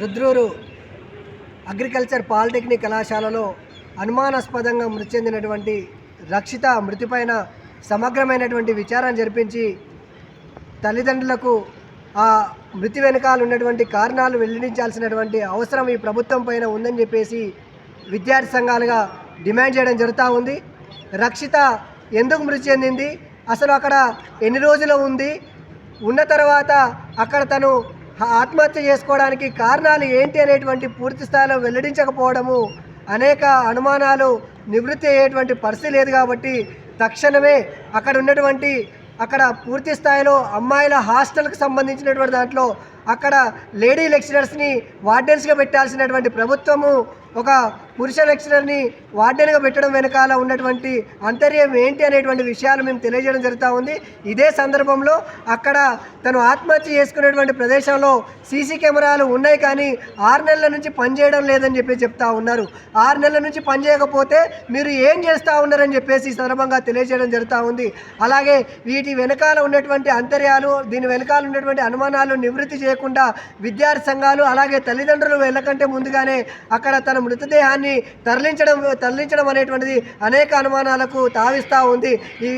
Rudrur agriculture polytechnic కళాశాలలో అనుమానాస్పదంగా మృతి చెందినటువంటి రక్షిత మృతిపైన సమగ్రమైనటువంటి విచారణ జరిపించి తల్లిదండ్రులకు ఆ మృతి వెనకాల ఉన్నటువంటి కారణాలు వెల్లడించాల్సినటువంటి అవసరం ఈ ప్రభుత్వం పైన ఉందని చెప్పేసి విద్యార్థి సంఘాలుగా డిమాండ్ చేయడం జరుగుతూ ఉంది. రక్షిత ఎందుకు మృతి చెందింది? అసలు అక్కడ ఎన్ని రోజులు ఉంది? ఉన్న తర్వాత అక్కడ తను ఆత్మహత్య చేసుకోవడానికి కారణాలు ఏంటి అనేటువంటి పూర్తి స్థాయిలో వెల్లడించకపోవడము అనేక అనుమానాలు నివృత్తి అయ్యేటువంటి పరిస్థితి లేదు కాబట్టి తక్షణమే అక్కడ ఉన్నటువంటి అక్కడ పూర్తి స్థాయిలో అమ్మాయిల హాస్టల్కి సంబంధించినటువంటి దాంట్లో అక్కడ లేడీ లెక్చరర్స్ని వార్డెన్స్గా పెట్టాల్సినటువంటి ప్రభుత్వము ఒక పురుష లెక్చరర్ని వార్డెన్గా పెట్టడం వెనకాల ఉన్నటువంటి అంతర్యం ఏంటి అనేటువంటి విషయాలు మేము తెలియజేయడం జరుగుతూ ఉంది. ఇదే సందర్భంలో అక్కడ తను ఆత్మహత్య చేసుకునేటువంటి ప్రదేశంలో సీసీ కెమెరాలు ఉన్నాయి కానీ ఆరు నెలల నుంచి పనిచేయడం లేదని చెప్పి చెప్తా ఉన్నారు. ఆరు నెలల నుంచి పనిచేయకపోతే మీరు ఏం చేస్తూ ఉన్నారని చెప్పేసి ఈ సందర్భంగా తెలియజేయడం జరుగుతూ ఉంది. అలాగే వీటి వెనకాల ఉన్నటువంటి అంతర్యాలు దీని వెనకాల ఉన్నటువంటి అనుమానాలు నివృత్తి చేయకుండా విద్యార్థి సంఘాలు అలాగే తల్లిదండ్రులు వెళ్ళకంటే ముందుగానే అక్కడ తన మృతదేహాన్ని తరలించడం తరలించడం అనేటువంటిది అనేక అనుమానాలకు తావిస్తూ ఉంది. ఈ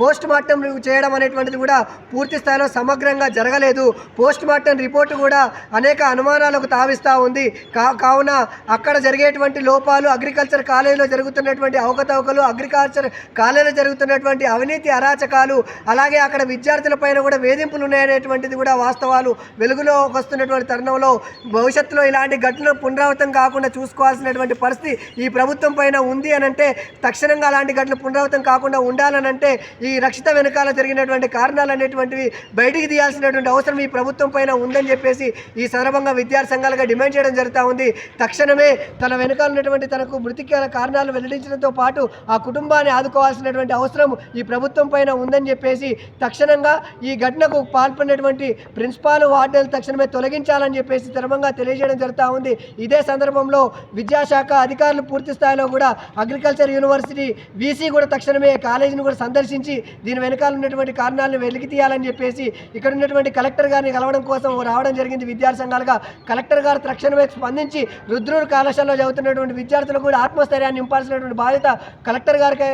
పోస్ట్ మార్టం చేయడం అనేటువంటిది కూడా పూర్తి స్థాయిలో సమగ్రంగా జరగలేదు. పోస్ట్ మార్టం రిపోర్టు కూడా అనేక అనుమానాలకు తావిస్తూ ఉంది. కా కావున అక్కడ జరిగేటువంటి లోపాలు అగ్రికల్చర్ కాలేజీలో జరుగుతున్నటువంటి అవకతవకలు అగ్రికల్చర్ కాలేజీలో జరుగుతున్నటువంటి అవినీతి అరాచకాలు అలాగే అక్కడ విద్యార్థులపైన కూడా వేధింపులు ఉన్నాయనేటువంటిది కూడా వాస్తవాలు. వెలుగులో వస్తున్నటువంటి తరుణంలో భవిష్యత్తులో ఇలాంటి ఘటనలు పునరావృతం కాకుండా చూసుకోవాల్సినటువంటి పరిస్థితి ఈ ప్రభుత్వం పైన ఉంది అనంటే తక్షణంగా అలాంటి ఘటనలు పునరావృతం కాకుండా ఉండాలనంటే ఈ రక్షిత వెనకాల జరిగినటువంటి కారణాలు అనేటువంటివి బయటికి తీయాల్సినటువంటి అవసరం ఈ ప్రభుత్వం పైన ఉందని చెప్పేసి ఈ సందర్భంగా విద్యార్థి సంఘాలుగా డిమాండ్ చేయడం జరుగుతూ ఉంది. తక్షణమే తన వెనకాల ఉన్నటువంటి తనకు మృతికాల కారణాలు వెల్లడించడంతో పాటు ఆ కుటుంబాన్ని ఆదుకోవాల్సినటువంటి అవసరం ఈ ప్రభుత్వం పైన ఉందని చెప్పేసి తక్షణంగా ఈ ఘటనకు పాల్పడినటువంటి ప్రిన్సిపాల్ వార్డెన్ తక్షణమే తొలగించాలని చెప్పేసి ధర్మంగా తెలియజేయడం జరుగుతూ ఉంది. ఇదే సందర్భంలో విద్యాశాఖ అధికారులు పూర్తి స్థాయిలో కూడా అగ్రికల్చర్ యూనివర్సిటీ వీసీ కూడా తక్షణమే కాలేజీని కూడా సందర్శించి దీని వెనకాల ఉన్నటువంటి కారణాలను వెలికి తీయాలని చెప్పేసి ఇక్కడ ఉన్నటువంటి కలెక్టర్ గారిని కలవడం కోసం రావడం జరిగింది విద్యార్థి సంఘాలుగా. కలెక్టర్ గారు తక్షణమే స్పందించి రుద్రూరు కళాశాలలో చదువుతున్నటువంటి విద్యార్థులకు కూడా ఆత్మస్థైర్యాన్ని నింపాల్సినటువంటి బాధ్యత కలెక్టర్ గారికి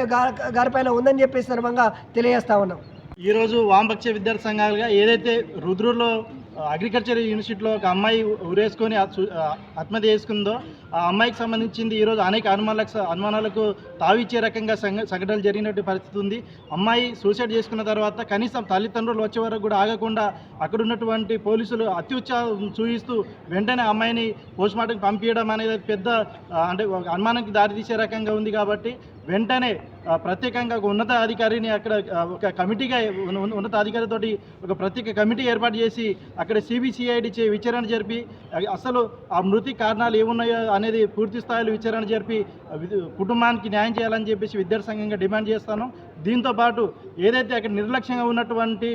గారిపైన ఉందని చెప్పేసి సందర్భంగా తెలియజేస్తా ఉన్నాం. ఈరోజు వామపక్ష విద్యార్థి సంఘాలుగా ఏదైతే రుద్రూరులో అగ్రికల్చర్ యూనివర్సిటీలో ఒక అమ్మాయి ఉరేసుకొని ఆత్మహత్య చేసుకుందో ఆ అమ్మాయికి సంబంధించింది ఈరోజు అనేక అనుమానాలకు అనుమానాలకు తావిచ్చే రకంగా సంఘ సంఘటనలు జరిగినట్టు పరిస్థితి ఉంది. అమ్మాయి సూసైడ్ చేసుకున్న తర్వాత కనీసం తల్లిదండ్రులు వచ్చే వరకు కూడా ఆగకుండా అక్కడ ఉన్నటువంటి పోలీసులు అత్యుత్సాహం చూపిస్తూ వెంటనే అమ్మాయిని పోస్ట్మార్టంకి పంపించడం అనేది పెద్ద అంటే ఒక అనుమానానికి దారితీసే రకంగా ఉంది కాబట్టి వెంటనే ప్రత్యేకంగా ఒక ఉన్నత అధికారిని అక్కడ ఒక కమిటీగా ఉన్నతాధికారితో ఉన్నత అధికారితోటి ఒక ప్రత్యేక కమిటీ ఏర్పాటు చేసి అక్కడ సిబిసిఐడి చే విచారణ జరిపి అసలు ఆ మృతి కారణాలు ఏమున్నాయో అనేది పూర్తి స్థాయిలో విచారణ జరిపి కుటుంబానికి న్యాయం చేయాలని చెప్పేసి విద్యార్థి సంఘంగా డిమాండ్ చేస్తాను. దీంతో పాటు ఏదైతే అక్కడ నిర్లక్ష్యంగా ఉన్నటువంటి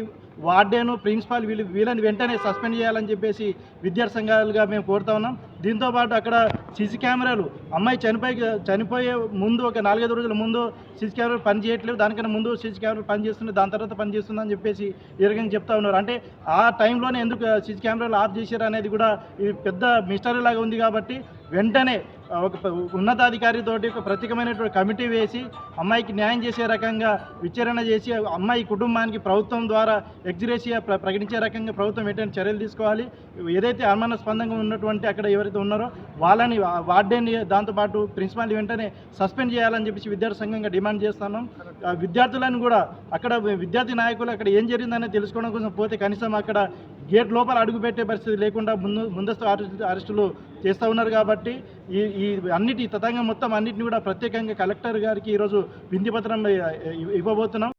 వార్డెను ప్రిన్సిపాల్ వీళ్ళు వీళ్ళని వెంటనే సస్పెండ్ చేయాలని చెప్పేసి విద్యార్థి సంఘాలుగా మేము కోరుతా ఉన్నాం. దీంతో పాటు అక్కడ సీసీ కెమెరాలు అమ్మాయి చనిపోయి చనిపోయే ముందు ఒక నాలుగైదు రోజుల ముందు సీసీ కెమెరాలు పనిచేయట్లేదు దానికన్నా ముందు సీసీ కెమెరాలు పనిచేస్తుంది దాని తర్వాత పనిచేస్తుందని చెప్పేసి ఈ రకంగా చెప్తా ఉన్నారు. అంటే ఆ టైంలోనే ఎందుకు సీసీ కెమెరాలు ఆఫ్ చేశారు అనేది కూడా ఇది పెద్ద మిస్టరీ లాగా ఉంది కాబట్టి వెంటనే ఒక ప- ఉన్నతాధికారితోటి ఒక ప్రత్యేకమైనటువంటి కమిటీ వేసి అమ్మాయికి న్యాయం చేసే రకంగా విచారణ చేసి అమ్మాయి కుటుంబానికి ప్రభుత్వం ద్వారా ఎగ్జిరేషియా ప్రకటించే రకంగా ప్రభుత్వం ఏంటంటే చర్యలు తీసుకోవాలి. ఏదైతే అనుమానాస్పదంగా ఉన్నటువంటి అక్కడ ఎవరైతే ఉన్నారో వాళ్ళని వార్డేని వార్డెన్ దాంతోపాటు ప్రిన్సిపాల్ వెంటనే సస్పెండ్ చేయాలని చెప్పేసి విద్యార్థి సంఘంగా డిమాండ్ చేస్తున్నాం. విద్యార్థులను కూడా అక్కడ విద్యార్థి నాయకులు అక్కడ ఏం జరిగిందనేది తెలుసుకోవడం కోసం పోతే కనీసం అక్కడ గేట్ లోపల అడుగు పెట్టే పరిస్థితి లేకుండా ముందు ముందస్తు అరెస్టులు చేస్తూ ఉన్నారు కాబట్టి ఈ ఈ అన్నిటి తతంగం మొత్తం అన్నిటిని కూడా ప్రత్యేకంగా కలెక్టర్ గారికి ఈరోజు వింది పత్రం ఇవ్వబోతున్నాం.